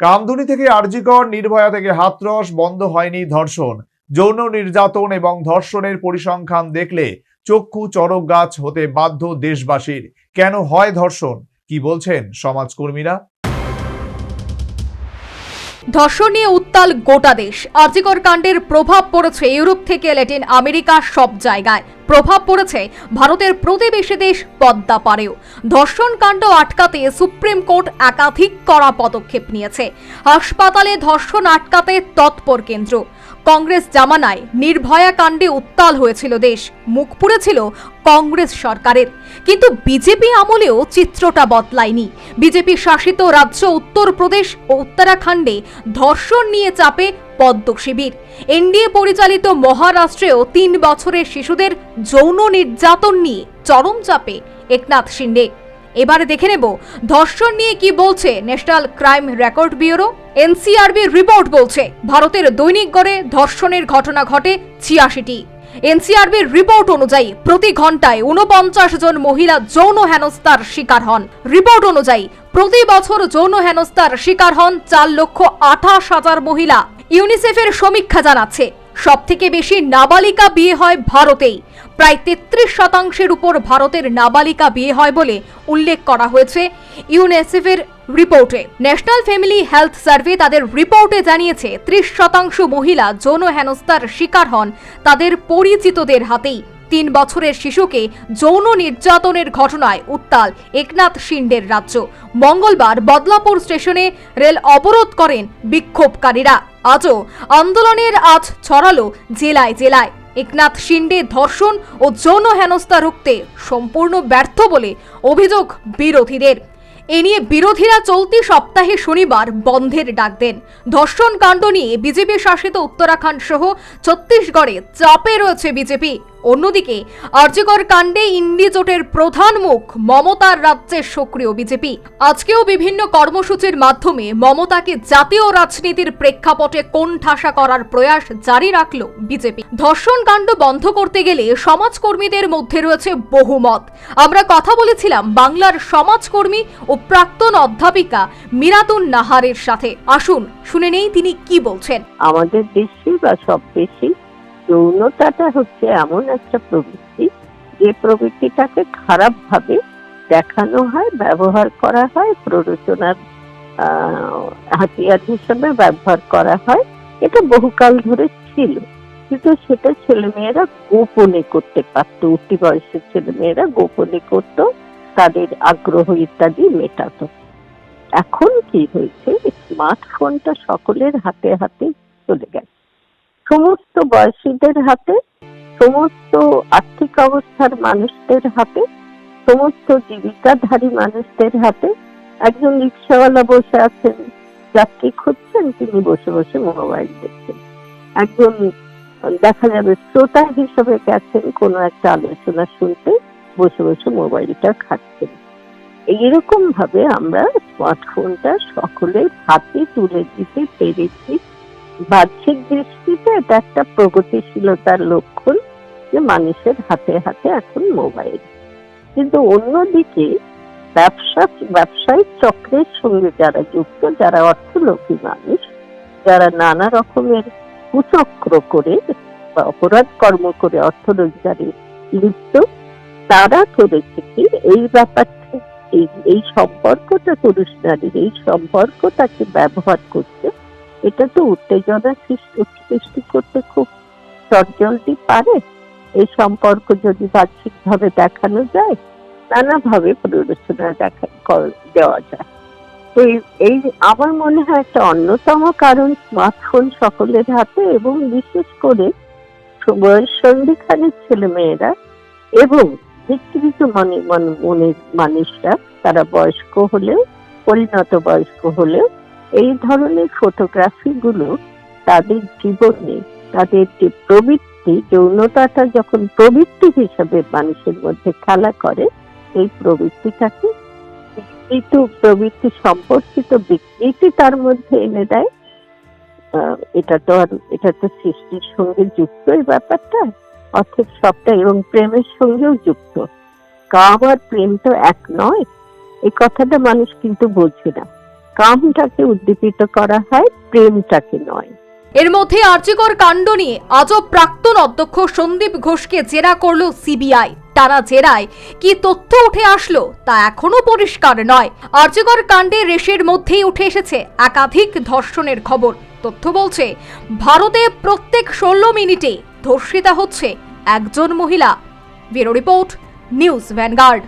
কামদুনি থেকে আরজিকর, নির্ভয়া থেকে হাতরস, বন্ধ হয়নি ধর্ষণ। যৌন নির্যাতন এবং ধর্ষণের পরিসংখ্যান দেখলে চক্ষু চরক গাছ হতে বাধ্য দেশবাসীর। কেন হয় ধর্ষণ? কি বলছেন সমাজকর্মীরা? ধর্ষণ নিয়ে উত্তাল গোটা দেশ। আর্জিকর কাণ্ডের প্রভাব পড়েছে ইউরোপ থেকে ল্যাটিন আমেরিকা সব জায়গায়। প্রভাব পড়েছে ভারতের প্রতিবেশী দেশ পদ্মা পারেও ধর্ষণ কাণ্ড আটকাতে সুপ্রিম কোর্ট একাধিক কড়া পদক্ষেপ নিয়েছে। হাসপাতালে ধর্ষণ আটকাতে তৎপর কেন্দ্র। কংগ্রেস জামানায় নির্ভয়া কাণ্ডে উত্তাল হয়েছিল দেশ। মুখ পুড়েছিল কংগ্রেস সরকারের। কিন্তু বিজেপি আমলেও চিত্রটা বদলায়নি। বিজেপি শাসিত রাজ্য উত্তরপ্রদেশ ও উত্তরাখণ্ডে ধর্ষণ নিয়ে চাপে পদ্ম শিবির। এনডিএ পরিচালিত মহারাষ্ট্রেও তিন বছরের শিশুদের যৌন নির্যাতন নিয়ে চরম চাপে একনাথ শিন্ডে। এবারে দেখে নেব, ধর্ষণ নিয়ে কি বলছে national crime record bureau? NCRB report বলছে, ভারতের দৈনিক গড়ে ধর্ষণের ঘটনা ঘটে ছিয়াশিটি। এনসিআরবির রিপোর্ট অনুযায়ী প্রতি ঘন্টায় উনপঞ্চাশ জন মহিলা যৌন হেনস্থার শিকার হন। রিপোর্ট অনুযায়ী প্রতি বছর যৌন হেনস্থার শিকার হন চার লক্ষ আঠাশ হাজার মহিলা। ইউনিসেফের সমীক্ষা জানাচ্ছে, সবথেকে বেশি নাবালিকা বিয়ে হয় ভারতেই। প্রায় তেত্রিশ শতাংশের উপর ভারতের নাবালিকা বিয়ে হয় বলে উল্লেখ করা হয়েছে ইউনিসেফের রিপোর্টে। ন্যাশনাল ফ্যামিলি হেলথ সার্ভে তাদের রিপোর্টে জানিয়েছে, ত্রিশ শতাংশ মহিলা যৌন হেনস্থার শিকার হন তাদের পরিচিতদের হাতেই। তিন বছরের শিশুকে যৌন নির্যাতনের ঘটনায় উত্তাল একনাথ শিন্ডের রাজ্য। মঙ্গলবার বদলাপুর স্টেশনে রেল অবরোধ করেন বিক্ষোভকারীরা। আজও আন্দোলনের আজ ছড়ালো জেলায় জেলায়। একনাথ শিন্ডে ধর্ষণ ও যৌন হেনস্থা রুখতে সম্পূর্ণ ব্যর্থ বলে অভিযোগ বিরোধীদের। এ নিয়ে বিরোধীরা চলতি সপ্তাহে শনিবার বন্ধের ডাক দেন। ধর্ষণ কাণ্ড নিয়ে বিজেপি শাসিত উত্তরাখণ্ড সহ ছত্তিশগড়ে চাপে রয়েছে বিজেপি। অন্যদিকে, আর্যকর কাণ্ডে ইন্ডি জোটের প্রধান মুখ মমতার রাজ্যের সক্রিয় বিজেপি। আজকেও বিভিন্ন কর্মসূচির মাধ্যমে মমতাকে জাতীয় রাজনীতির প্রেক্ষাপটে কোণঠাসা করার প্রয়াস জারি রাখল বিজেপি। ধর্ষণ কাণ্ড বন্ধ করতে গেলে সমাজকর্মীদের মধ্যে রয়েছে বহুমত। আমরা কথা বলেছিলাম বাংলার সমাজকর্মী ও প্রাক্তন অধ্যাপিকা মিরাতুন নাহারের সাথে। আসুন, শুনে নেই তিনি কি বলছেন। আমাদের দেশে বা সব দেশে যৌনতাটা হচ্ছে এমন একটা প্রবৃত্তি, যে প্রবৃত্তিটাকে খারাপ ভাবে দেখানো হয়, ব্যবহার করা হয়, প্ররোচনার হাতিয়ার হিসেবে ব্যবহার করা হয়। এটা বহুকাল ধরে ছিল। কিন্তু সেটা ছেলেমেয়েরা গোপনে করতে পারতো উঠতি বয়সের ছেলেমেয়েরা গোপনে করত, তাদের আগ্রহ ইত্যাদি মেটাতো। এখন কি হয়েছে? স্মার্টফোনটা সকলের হাতে হাতে চলে গেছে। সমস্ত বয়সীদের হাতে, সমস্ত আর্থিক অবস্থার মানুষদের হাতে, সমস্ত জীবিকাধারী মানুষদের হাতে একজন রিক্সাওয়ালা বসে আছেন যাত্রী খুঁজছেন, তিনি বসে বসে মোবাইল দেখছেন। একজন, দেখা যাবে, শ্রোতা হিসেবে গেছেন, কোনো একটা আলোচনা শুনতে, বসে বসে মোবাইলটা খাচ্ছেন এইরকম ভাবে আমরা স্মার্টফোনটা সকলের হাতে তুলে দিতে পেরেছি। বাহ্যিক দৃষ্টিতে এটা একটা প্রগতিশীলতার লক্ষণ যে মানুষের হাতে হাতে এখন মোবাইল। কিন্তু অন্যদিকে ব্যবসা, ব্যবসায়িক চক্রের সঙ্গে যারা যুক্ত, যারা অর্থলোভী মানুষ, যারা নানা রকমের কুচক্র করে বা অপরাধ কর্ম করে অর্থ রোজগারে লিপ্ত, তারা করেছে কি এই ব্যাপারটা, এই সম্পর্কটা পুরুষ নারীর, এই সম্পর্কটাকে ব্যবহার করতে এটা তো উত্তেজনা সৃষ্টি সৃষ্টি করতে খুব চটজলদি পারে। এই সম্পর্ক যদি বাহ্যিক ভাবে দেখানো যায়, নানাভাবে প্ররোচনা দেখা দেওয়া যায়। তো এই- আমার মনে হয় একটা অন্যতম কারণ স্মার্টফোন সকলের হাতে এবং বিশেষ করে সন্ধিখানের ছেলে মেয়েরা এবং বিকৃত মনে মানুষরা, তারা বয়স্ক হলেও, পরিণত বয়স্ক হলেও এই ধরনের ফটোগ্রাফি গুলো তাদের জীবনে, তাদের যে প্রবৃত্তি, যৌনতাটা যখন প্রবৃত্তি হিসাবে মানুষের মধ্যে খেলা করে, এই প্রবৃত্তিটাকে বিকৃত প্রবৃত্তি সম্পর্কিত বিকৃতি তার মধ্যে এনে দেয়। এটা তো আর, এটা তো সৃষ্টির সঙ্গে যুক্ত এই ব্যাপারটা, অর্থাৎ সবটা এবং প্রেমের সঙ্গেও যুক্ত। কাম আর প্রেম তো এক নয়, এই কথাটা মানুষ কিন্তু বোঝে না। কামটাকে উদ্দীপিত করা হয়, প্রেমটাকে নয়। এর মধ্যে আর্যিকর কাণ্ড নিয়ে আজও প্রাক্তন অধ্যক্ষ সন্দীপ ঘোষকে জেরা করল সিবিআই। টানা জেরায় কি তথ্য উঠে আসলো তা এখনও পরিষ্কার নয়। আর্যিকর কাণ্ডে রেশের মধ্যেই উঠে এসেছে একাধিক ধর্ষণের খবর। তথ্য বলছে, ভারতে প্রত্যেক ষোলো মিনিটে ধর্ষিতা হচ্ছে একজন মহিলা। Bureau report, news Vanguard.